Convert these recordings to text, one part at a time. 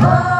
자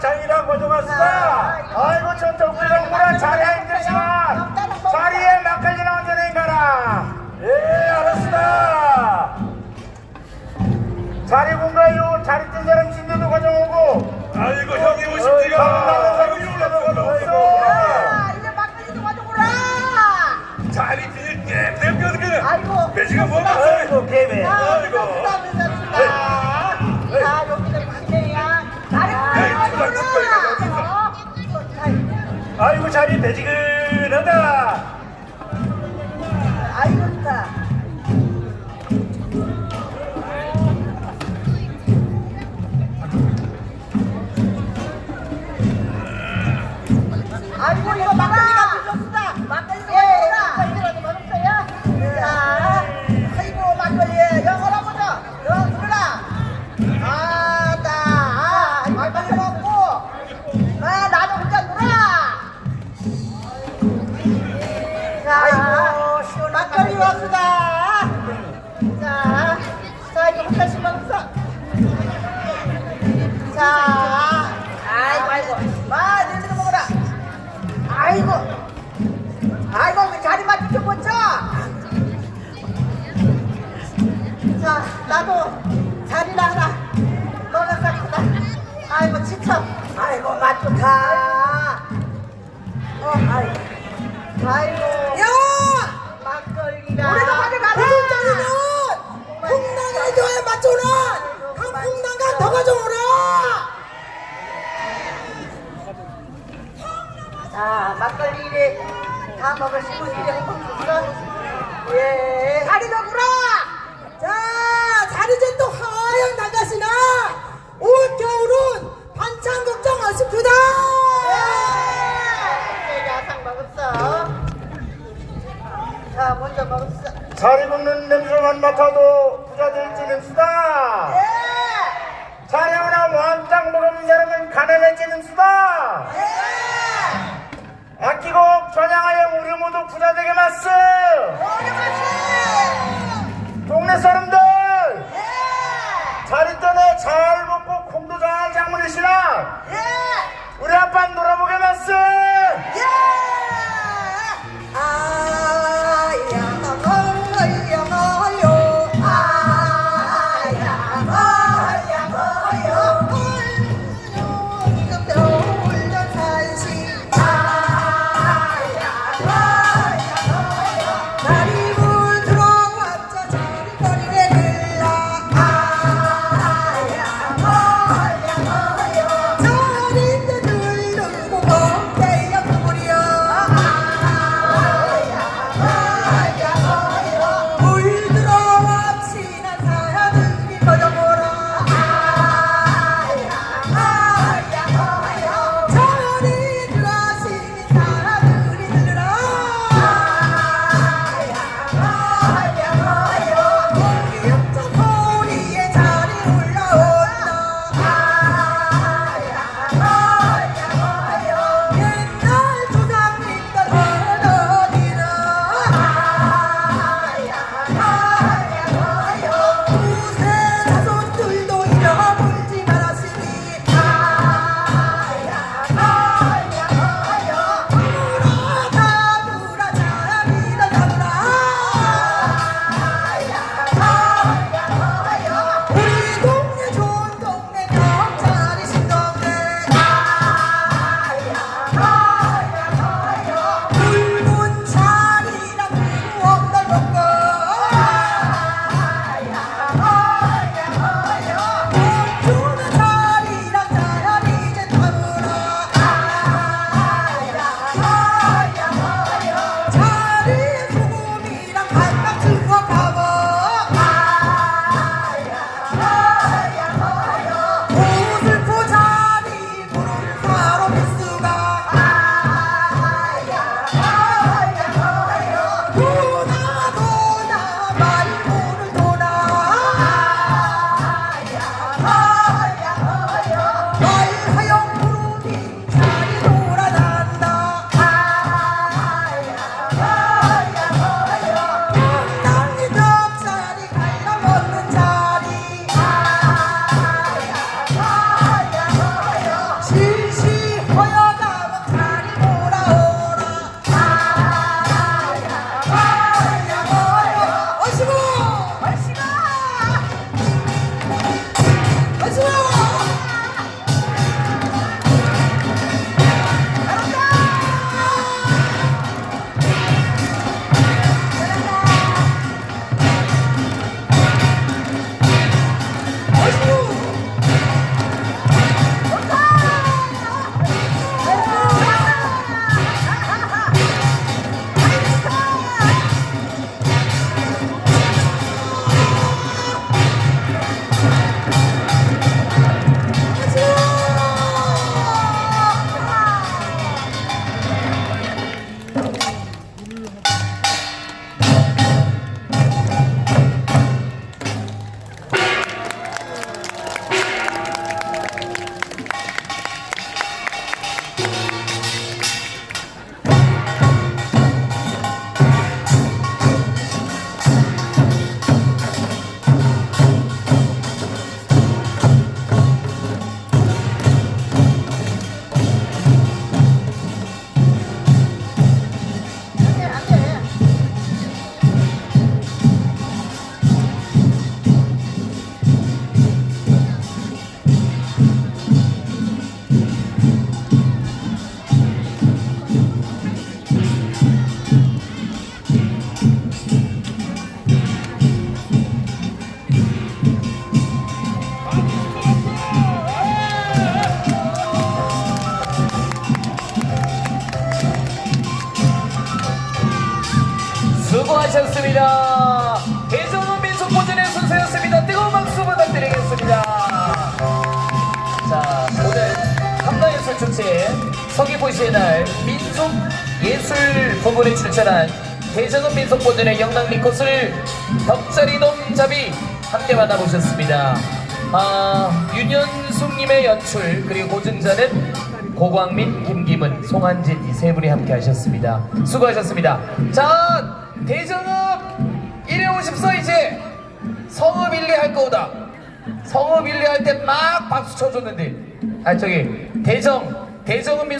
장이랑 고정하시다. 아이고 저 덕분에 자리에 힘드시만 자리에 막걸리나 언제나 가라. 예 알았습니다. 자리 공가요 자리 뜬 사람 진도도 가져오고 아이고 형이 어, 오십니까? 자리 비닐 깨끗이 어떻게 아이고. 배지가 뭐가 아이고 개매. 자, 아이고. 아이고 자리 배지근하다. 좋다. 어, 아이고. 아이고. 야! 막걸리가. 가져가. 무슨 자리는 풍랑에 좋아해 맞춰라. 강풍랑가 더 가져오라. 자, 막걸리를 다 먹으시고 이제 한번 줬어. 예. 자리 잡으라. 자, 자리 좀또 하얀 나가시나. 올 겨울은 반찬 걱 정 하십니다. 예. 야상 먹었어. 자, 먼저 먹었어. 자리 먹는 냄새만 맡아도 부자 될지 냄새다. 예. 자리 하나 왕창 먹으면 사람은 가난해지는 수다. 예. 아끼고 전향하여 우리 모두 부자 되게 맞스. 어려웠어. 축하 드립니다. 대전은 민속보전의 순서였습니다. 뜨거운 박수 부탁드리겠습니다. 자, 오늘 한가예술 축제 서귀포시의 날 민속 예술 부분에 출전한 대전은 민속보전의 영랑 리코스를 덕자리 동잡이 함께 만나보셨습니다. 아, 윤현숙님의 연출 그리고 고증자는 고광민, 김김은, 송한진 이 세 분이 함께 하셨습니다. 수고하셨습니다. 자, 대전읍 1회 54 이제 성읍 1리 할 거다. 성읍 1리 할 때 막 박수 쳐줬는데 아 저기 대정 대정은 민속